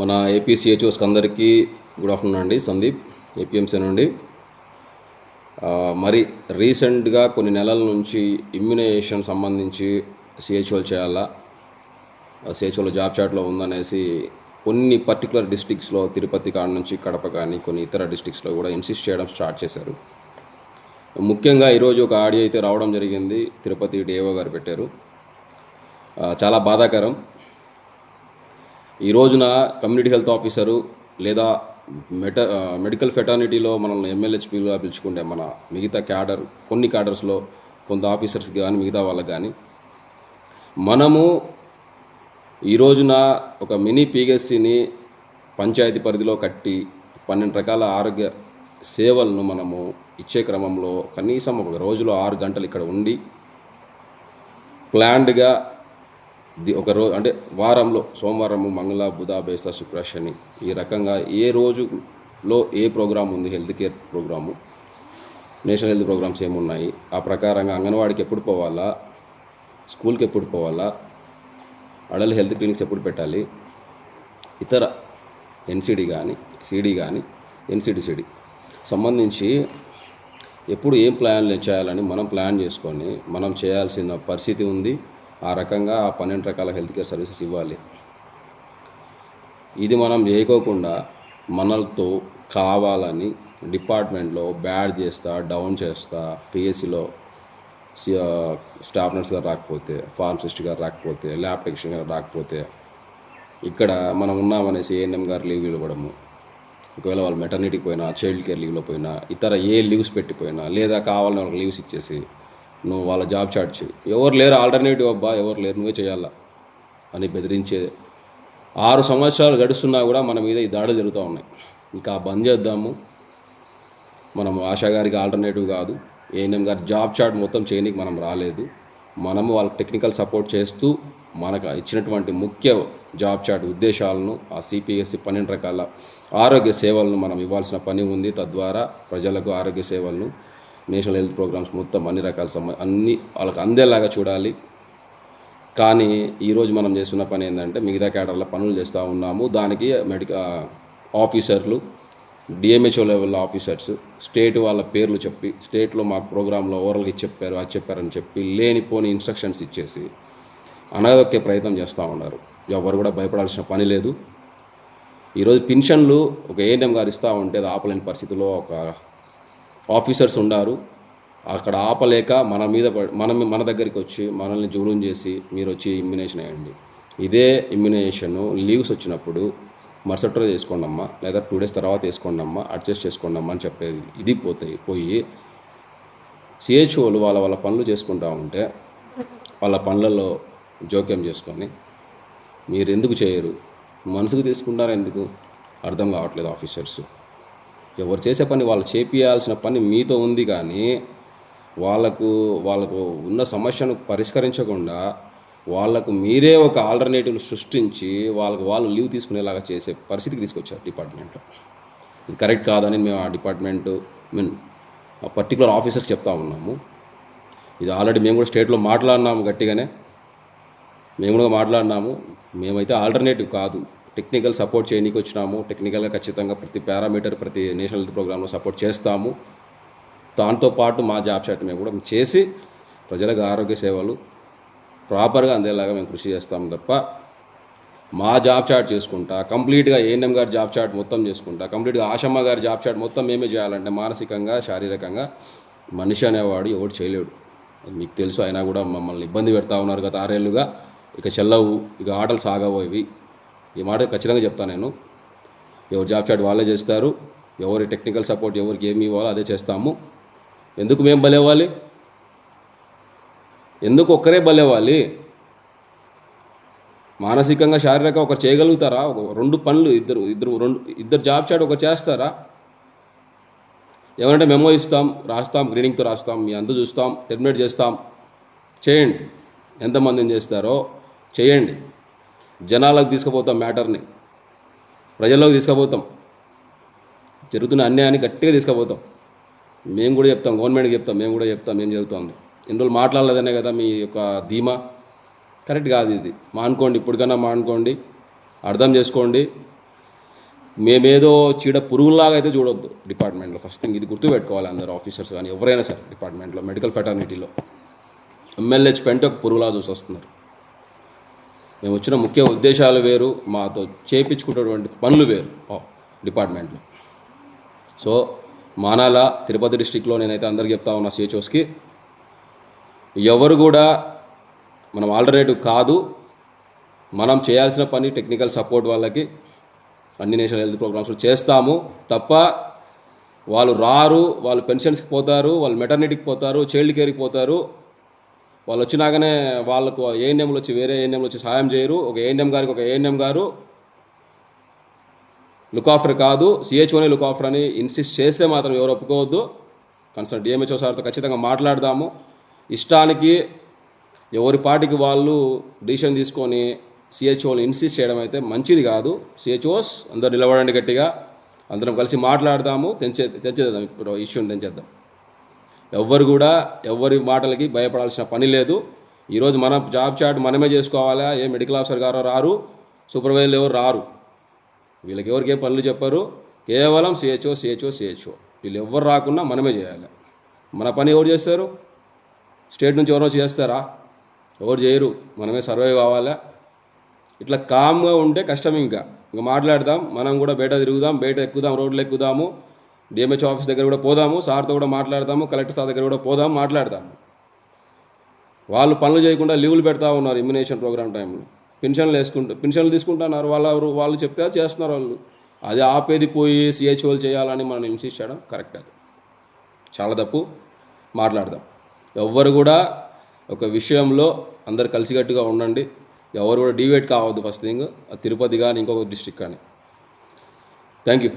మన ఏపీ అందరికీ good afternoon అండి. సందీప్ ఏపీఎంసీ నుండి. మరి రీసెంట్గా కొన్ని నెలల నుంచి ఇమ్యునైజేషన్ సంబంధించి సిహెచ్ఓలు చేయాలా? సిహెచ్ఓలో జాబ్ చాట్లో ఉందనేసి కొన్ని పర్టికులర్ డిస్టిక్స్లో తిరుపతి కాడ నుంచి కడప కానీ కొన్ని ఇతర డిస్ట్రిక్ట్స్లో కూడా ఇన్సిస్ట్ చేయడం స్టార్ట్ చేశారు. ముఖ్యంగా ఈరోజు ఒక ఆడియో అయితే రావడం జరిగింది. తిరుపతి డిఏఓ గారు పెట్టారు. చాలా బాధాకరం. ఈ రోజున కమ్యూనిటీ హెల్త్ ఆఫీసరు లేదా మెట మెడికల్ ఫెటర్నిటీలో మనల్ని ఎమ్మెల్యేహెచ్పీగా పిలుచుకుంటే మన మిగతా క్యాడర్ కొన్ని క్యాడర్స్లో కొంత ఆఫీసర్స్ కానీ మిగతా వాళ్ళకి కానీ మనము ఈ రోజున ఒక మినీ పీఎస్సీని పంచాయతీ పరిధిలో కట్టి పన్నెండు రకాల ఆరోగ్య సేవలను మనము ఇచ్చే క్రమంలో కనీసం ఒక రోజులో ఆరు గంటలు ఇక్కడ ఉండి ప్లాన్డ్గా ఒక రోజు అంటే వారంలో సోమవారము మంగళ బుధ బేస శుక్ర శని ఈ రకంగా ఏ రోజులో ఏ ప్రోగ్రాం ఉంది health care programme national health programmes ఏమున్నాయి ఆ ప్రకారంగా అంగన్వాడికి ఎప్పుడు పోవాలా స్కూల్కి ఎప్పుడు పోవాలా అడల్ హెల్త్ క్లినిక్స్ ఎప్పుడు పెట్టాలి ఇతర ఎన్సిడి కానీ సిడి కానీ ఎన్సిడిసిడి సంబంధించి ఎప్పుడు ఏం ప్లాన్లు చేయాలని మనం ప్లాన్ చేసుకొని మనం చేయాల్సిన పరిస్థితి ఉంది ఆ రకంగా ఆ పన్నెండు రకాల హెల్త్ కేర్ సర్వీసెస్ ఇవ్వాలి. ఇది మనం చేయకోకుండా మనలతో కావాలని డిపార్ట్మెంట్లో బ్యాడ్ చేస్తా డౌన్ చేస్తా పిఎస్సిలో స్టాఫ్ నర్స్ గారు రాకపోతే ఫార్మసిస్ట్ గారు రాకపోతే ల్యాబ్ టెక్నీషియన్ గారు రాకపోతే ఇక్కడ మనం ఉన్నామనేసి ఏఎన్ఎం గారు లీవ్ ఇవ్వడము ఒకవేళ వాళ్ళు మెటర్నిటీకి పోయినా చైల్డ్ కేర్ లీవ్లో పోయినా ఇతర ఏ లీవ్స్ పెట్టిపోయినా లేదా కావాలని వాళ్ళకి లీవ్స్ ఇచ్చేసి నువ్వు వాళ్ళ జాబ్ చాట్ చేయి ఎవరు లేరు ఆల్టర్నేటివ్ అబ్బా ఎవరు లేరు నువ్వే చేయాలా అని బెదిరించేది. ఆరు సంవత్సరాలు గడుస్తున్నా కూడా మన మీద ఈ దాడులు జరుగుతూ ఉన్నాయి. ఇంకా బంద్ చేద్దాము. మనం ఆశా గారికి ఆల్టర్నేటివ్ కాదు. ఏఎన్ఎం గారి జాబ్ చార్ట్ మొత్తం చేయడానికి మనం రాలేదు. మనము వాళ్ళకి టెక్నికల్ సపోర్ట్ చేస్తూ మనకు ఇచ్చినటువంటి ముఖ్య జాబ్ చార్ట్ ఉద్దేశాలను ఆ సిపిఎస్సి పన్నెండు రకాల ఆరోగ్య సేవలను మనం ఇవ్వాల్సిన పని ఉంది. తద్వారా ప్రజలకు ఆరోగ్య సేవలను నేషనల్ హెల్త్ ప్రోగ్రామ్స్ మొత్తం అన్ని రకాల సమ అన్ని వాళ్ళకి అందేలాగా చూడాలి. కానీ ఈరోజు మనం చేస్తున్న పని ఏంటంటే మిగతా కేటర్ల పనులు చేస్తూ ఉన్నాము. దానికి మెడికల్ ఆఫీసర్లు డిఎంహెచ్ఓ లెవెల్ ఆఫీసర్స్ స్టేట్ వాళ్ళ పేర్లు చెప్పి స్టేట్లో మాకు ప్రోగ్రాంలో ఓవరాల్గా ఇది చెప్పారు అది చెప్పారని చెప్పి లేనిపోని ఇన్స్ట్రక్షన్స్ ఇచ్చేసి అనగదొక్కే ప్రయత్నం చేస్తూ ఉన్నారు. ఎవరు కూడా భయపడాల్సిన పని లేదు. ఈరోజు పెన్షన్లు ఒక ఏఎన్ఎం గారు ఇస్తూ ఉంటే అది ఆపలేని పరిస్థితిలో ఒక ఆఫీసర్స్ ఉండారు. అక్కడ ఆపలేక మన మీద మన మన దగ్గరికి వచ్చి మనల్ని జూలం చేసి మీరు వచ్చి ఇమ్యునేషన్ అయ్యండి. ఇదే ఇమ్యునేషన్ లీవ్స్ వచ్చినప్పుడు మరుసటి రోజు వేసుకోండి అమ్మా లేదా టూ డేస్ తర్వాత వేసుకోండి అమ్మా అడ్జస్ట్ చేసుకోండి అమ్మా అని చెప్పేది. ఇది పోతాయి పోయి సిహెచ్ఓలు వాళ్ళ వాళ్ళ పనులు చేసుకుంటా ఉంటే వాళ్ళ పనులలో జోక్యం చేసుకొని మీరు ఎందుకు చేయరు? మనసుకు తీసుకుంటారా ఎందుకు? అర్థం కావట్లేదు ఆఫీసర్స్. ఎవరు చేసే పని వాళ్ళు చేపియాల్సిన పని మీతో ఉంది కానీ వాళ్ళకు వాళ్ళకు ఉన్న సమస్యను పరిష్కరించకుండా వాళ్ళకు మీరే ఒక ఆల్టర్నేటివ్ని సృష్టించి వాళ్ళకు వాళ్ళు లీవ్ తీసుకునేలాగా చేసే పరిస్థితికి తీసుకొచ్చారు డిపార్ట్మెంట్లో. ఇది కరెక్ట్ కాదని మేము ఆ డిపార్ట్మెంట్ మీన్ ఆ పర్టికులర్ ఆఫీసర్స్ చెప్తా ఉన్నాము. ఇది ఆల్రెడీ మేము కూడా స్టేట్లో మాట్లాడినాము గట్టిగానే. మేము కూడా మాట్లాడినాము. మేమైతే ఆల్టర్నేటివ్ కాదు. టెక్నికల్ సపోర్ట్ చేయనీకి వచ్చినాము టెక్నికల్గా ఖచ్చితంగా ప్రతి పారామీటర్ ప్రతి నేషనల్ హెల్త్ ప్రోగ్రాంలో సపోర్ట్ చేస్తాము. దాంతో పాటు మా జాబ్ చాట్ మేము కూడా చేసి ప్రజలకు ఆరోగ్య సేవలు ప్రాపర్గా అందేలాగా మేము కృషి చేస్తాము తప్ప మా జాబ్ చాట్ చేసుకుంటా కంప్లీట్గా ఏఎన్ఎం గారి జాబ్ చాట్ మొత్తం చేసుకుంటా కంప్లీట్గా ఆశమ్మ గారి జాబ్ చాట్ మొత్తం మేమే చేయాలంటే మానసికంగా శారీరకంగా మనిషి అనేవాడు ఎవడు చేయలేడు. మీకు తెలుసు అయినా కూడా మమ్మల్ని ఇబ్బంది పెడతా ఉన్నారు గత ఆరేళ్ళుగా ఇక చెల్లవు ఇక ఆటలు సాగవు ఇవి ఈ మాట ఖచ్చితంగా చెప్తాను నేను. ఎవరు జాబ్ చాట్ వాళ్ళే చేస్తారు ఎవరి టెక్నికల్ సపోర్ట్ ఎవరికి ఏమి ఇవ్వాలో అదే చేస్తాము. ఎందుకు మేము బలేవాలి ఎందుకు ఒక్కరే బలేవాలి మానసికంగా శారీరకంగా ఒకరు చేయగలుగుతారా? ఒక రెండు పనులు ఇద్దరు ఇద్దరు రెండు ఇద్దరు జాబ్ చాట్ ఒకరు చేస్తారా? ఏమంటే మెమో ఇస్తాం రాస్తాం గ్రీనింగ్తో రాస్తాం మీ అందు చూస్తాం టెర్మినేట్ చేస్తాం. చేయండి. ఎంతమందిని చేస్తారో చేయండి. జనాలకు తీసుకుపోతాం మ్యాటర్ని. ప్రజల్లోకి తీసుకుపోతాం. జరుగుతున్న అన్యాయాన్ని గట్టిగా తీసుకుపోతాం. మేము కూడా చెప్తాం గవర్నమెంట్కి చెప్తాం మేము కూడా చెప్తాం ఏం జరుగుతుంది. ఎన్ని రోజులు మాట్లాడలేదనే కదా మీ యొక్క ధీమా? కరెక్ట్ కాదు ఇది. మానుకోండి ఇప్పటికన్నా మానుకోండి అర్థం చేసుకోండి. మేమేదో చీడ పురుగులాగా అయితే చూడొద్దు డిపార్ట్మెంట్లో. ఫస్ట్ థింగ్ ఇది గుర్తుపెట్టుకోవాలి అందరు ఆఫీసర్స్ కానీ ఎవరైనా సరే డిపార్ట్మెంట్లో మెడికల్ ఫెటర్నిటీలో ఎమ్మెల్యే పెంట ఒక పురుగులా చూసి వస్తున్నారు. మేము వచ్చిన ముఖ్య ఉద్దేశాలు వేరు మాతో చేపించుకున్నటువంటి పనులు వేరు డిపార్ట్మెంట్లో. సో మానాల తిరుపతి డిస్టిక్లో నేనైతే అందరికి చెప్తా ఉన్నా సిహెచ్ఓస్కి ఎవరు కూడా మనం ఆల్టర్నేటివ్ కాదు మనం చేయాల్సిన పని టెక్నికల్ సపోర్ట్ వాళ్ళకి అన్ని నేషనల్ హెల్త్ ప్రోగ్రామ్స్ చేస్తాము. తప్ప వాళ్ళు రారు వాళ్ళు పెన్షన్స్కి పోతారు వాళ్ళు మెటర్నిటీకి పోతారు చైల్డ్ కేర్కి పోతారు వాళ్ళు వచ్చినాకనే వాళ్ళకు ఏఎన్ఎంలు వచ్చి వేరే ఏఎన్ఎంలు వచ్చి సహాయం చేయరు. ఒక ఏఎన్ఎం గారికి ఒక ఏఎన్ఎం గారు లుక్ ఆఫర్ కాదు. సిహెచ్ఓనే లుక్ ఆఫర్ అని ఇన్సిస్ట్ చేస్తే మాత్రం ఎవరు ఒప్పుకోవద్దు. కన్సల్ట్ డిఎంహెచ్ఓ సార్తో ఖచ్చితంగా మాట్లాడదాము. ఇష్టానికి ఎవరి పాటికి వాళ్ళు డిసిషన్ తీసుకొని సిహెచ్ఓని ఇన్సిస్ట్ చేయడం అయితే మంచిది కాదు. సిహెచ్ఓస్ అందరు నిలబడండి గట్టిగా. అందరం కలిసి మాట్లాడదాము. తెంచే తెంచేద్దాం ఇప్పుడు ఇష్యూని తెంచేద్దాం. ఎవ్వరు కూడా ఎవరి మాటలకి భయపడాల్సిన పని లేదు. ఈరోజు మన జాబ్ చాట్ మనమే చేసుకోవాలా? ఏ మెడికల్ ఆఫీసర్ గారో రారు. సూపర్వైజర్లు ఎవరు రారు. వీళ్ళకి ఎవరికి ఏ పనులు చెప్పరు? కేవలం సిహెచ్ఓ సిహెచ్ఓ సిహెచ్ఓ. వీళ్ళు ఎవరు రాకున్నా మనమే చేయాలి. మన పని ఎవరు చేస్తారు? స్టేట్ నుంచి ఎవరో చేస్తారా? ఎవరు చేయరు. మనమే సర్వైవ్ కావాలా? ఇట్లా కామ్గా ఉంటే కష్టం ఇంకా. ఇంకా మాట్లాడదాం. మనం కూడా బయట తిరుగుదాం. బయట ఎక్కుదాం. రోడ్లు ఎక్కుదాము. డిఎంహెచ్ ఆఫీస్ దగ్గర కూడా పోదాము సార్తో కూడా మాట్లాడదాము కలెక్టర్ సార్ దగ్గర కూడా పోదాం మాట్లాడదాము. వాళ్ళు పనులు చేయకుండా లీవులు పెడతా ఉన్నారు ఇమ్యునేషన్ ప్రోగ్రామ్ టైంలో. పెన్షన్లు వేసుకుంటూ పెన్షన్లు తీసుకుంటున్నారు వాళ్ళు వాళ్ళు చెప్పారు చేస్తున్నారు వాళ్ళు. అది ఆపేది పోయి సిహెచ్ఓలు చేయాలని మనం ఇన్సిస్ట్ చేయడం కరెక్ట్ అది. చాలా తప్పు. మాట్లాడదాం. ఎవ్వరు కూడా ఒక విషయంలో అందరు కలిసికట్టుగా ఉండండి. ఎవరు కూడా డివేట్ కావద్దు ఫస్ట్ థింగ్. తిరుపతి కానీ ఇంకొక డిస్టిక్ కానీ. Thank you